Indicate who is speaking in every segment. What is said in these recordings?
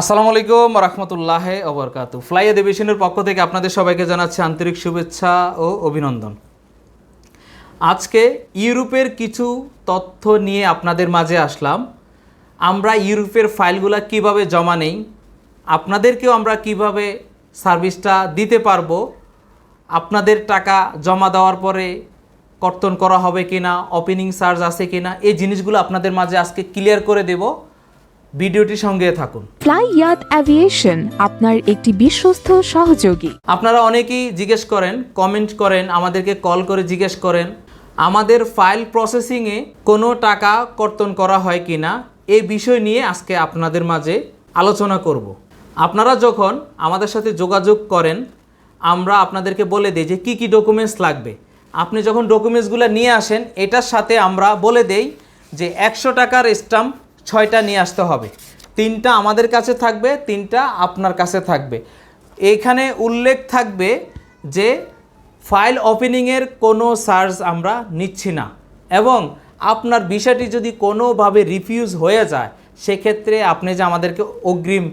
Speaker 1: আসসালামু আলাইকুম রহমতুল্লাহ ওবরকাতু ফ্লাই এডিভিশনের পক্ষ থেকে আপনাদের সবাইকে জানাচ্ছি আন্তরিক শুভেচ্ছা ও অভিনন্দন। আজকে ইউরোপের কিছু তথ্য নিয়ে আপনাদের মাঝে আসলাম। আমরা ইউরোপের ফাইলগুলো কীভাবে জমা নেই, আপনাদেরকেও আমরা কীভাবে সার্ভিসটা দিতে পারব, আপনাদের টাকা জমা দেওয়ার পরে কর্তন করা হবে কিনা ওপেনিং চার্জ আছে কিনা, এই জিনিসগুলো আপনাদের মাঝে আজকে ক্লিয়ার করে দেব। ভিডিওটির সঙ্গে থাকুন।
Speaker 2: ফ্লাই ইয়াত অ্যাভিয়েশন আপনার একটি বিশ্বস্ত সহযোগী।
Speaker 1: আপনারা অনেকেই জিজ্ঞেস করেন কমেন্ট করেন আমাদেরকে কল করে জিজ্ঞেস করেন আমাদের ফাইল প্রসেসিংয়ে কোনো টাকা কর্তন করা হয় কি না এই বিষয় নিয়ে আজকে আপনাদের মাঝে আলোচনা করব। আপনারা যখন আমাদের সাথে যোগাযোগ করেন আমরা আপনাদেরকে বলে দিই যে কী কী ডকুমেন্টস লাগবে। আপনি যখন ডকুমেন্টসগুলো নিয়ে আসেন এটার সাথে আমরা বলে দেই যে একশো টাকার স্টাম্প ছয়টা নিয়ে আসতে হবে। তিনটা আমাদের কাছে থাকবে, তিনটা আপনার কাছে থাকবে। এইখানে উল্লেখ থাকবে যে ফাইল ওপেনিংয়ের কোনো চার্জ আমরা নিচ্ছি না এবং আপনার বিষয়টি যদি কোনোভাবে রিফিউজ হয়ে যায়, সেক্ষেত্রে আপনি যে আমাদেরকে অগ্রিম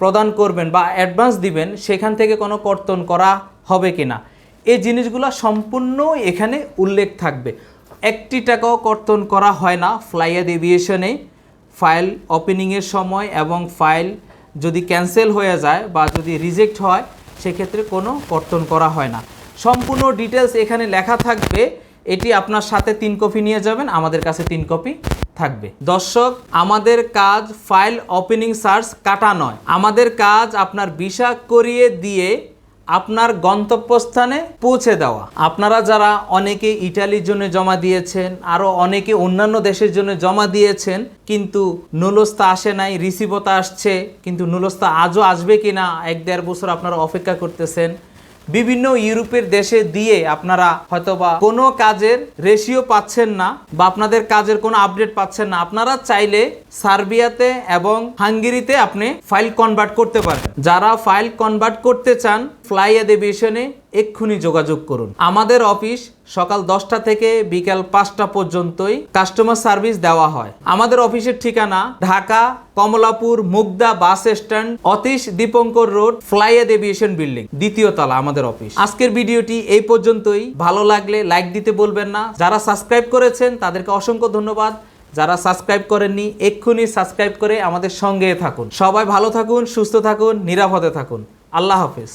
Speaker 1: প্রদান করবেন বা অ্যাডভান্স দিবেন, সেখান থেকে কোনো কর্তন করা হবে কি না এই জিনিসগুলো সম্পূর্ণ এখানে উল্লেখ থাকবে। একটি টাকাও কর্তন করা হয় না ফ্লাইয়াদ এভিয়েশনে ফাইল ওপেনিংয়ের সময় এবং ফাইল যদি ক্যান্সেল হয়ে যায় বা যদি রিজেক্ট হয়, সেক্ষেত্রে কোনো কর্তন করা হয় না। সম্পূর্ণ ডিটেলস এখানে লেখা থাকবে। এটি আপনার সাথে তিন কপি নিয়ে যাবেন, আমাদের কাছে তিন কপি থাকবে। দর্শক, আমাদের কাজ ফাইল ওপেনিং সার্চ কাটা নয়। আমাদের কাজ আপনার ভিসা করিয়ে দিয়ে আপনার গন্তব্যস্থানে পৌঁছে দেওয়া। আপনারা যারা অনেকে ইটালির জন্য জমা দিয়েছেন আরও অনেকে অন্যান্য দেশের জন্য জমা দিয়েছেন, কিন্তু নুলস্তা আসে নাই, রিসিভতা আসছে, কিন্তু নুলস্তা আজও আসবে কি না এক দেড় বছর আপনারা অপেক্ষা করতেছেন। বিভিন্ন ইউরোপের দেশে দিয়ে আপনারা হয়তোবা কোনো কাজের রেশিও পাচ্ছেন না বা আপনাদের কাজের কোনো আপডেট পাচ্ছেন না, আপনারা চাইলে সার্বিয়াতে এবং হাঙ্গেরিতে আপনি ফাইল কনভার্ট করতে পারেন। যারা ফাইল কনভার্ট করতে চান ফ্লাই এডিভিশনে এক্ষুনি যোগাযোগ করুন। আমাদের অফিস সকাল দশটা থেকে বিকাল পাঁচটা পর্যন্তই কাস্টমার সার্ভিস দেওয়া হয়। আমাদের অফিসের ঠিকানা Dhaka, Kamalapur, Mugda bus stand, Atish Dipankar road ফ্লাইয়াদ aviation building, দ্বিতীয় তলা আমাদের অফিস। আজকের ভিডিওটি এই পর্যন্তই। ভালো লাগলে লাইক দিতে বলবেন না। যারা সাবস্ক্রাইব করেছেন, তাদেরকে অসংখ্য ধন্যবাদ। যারা সাবস্ক্রাইব করেননি, এক্ষুনি সাবস্ক্রাইব করে আমাদের সঙ্গে থাকুন। সবাই ভালো থাকুন, সুস্থ থাকুন, নিরাপদে থাকুন। আল্লাহ হাফেজ।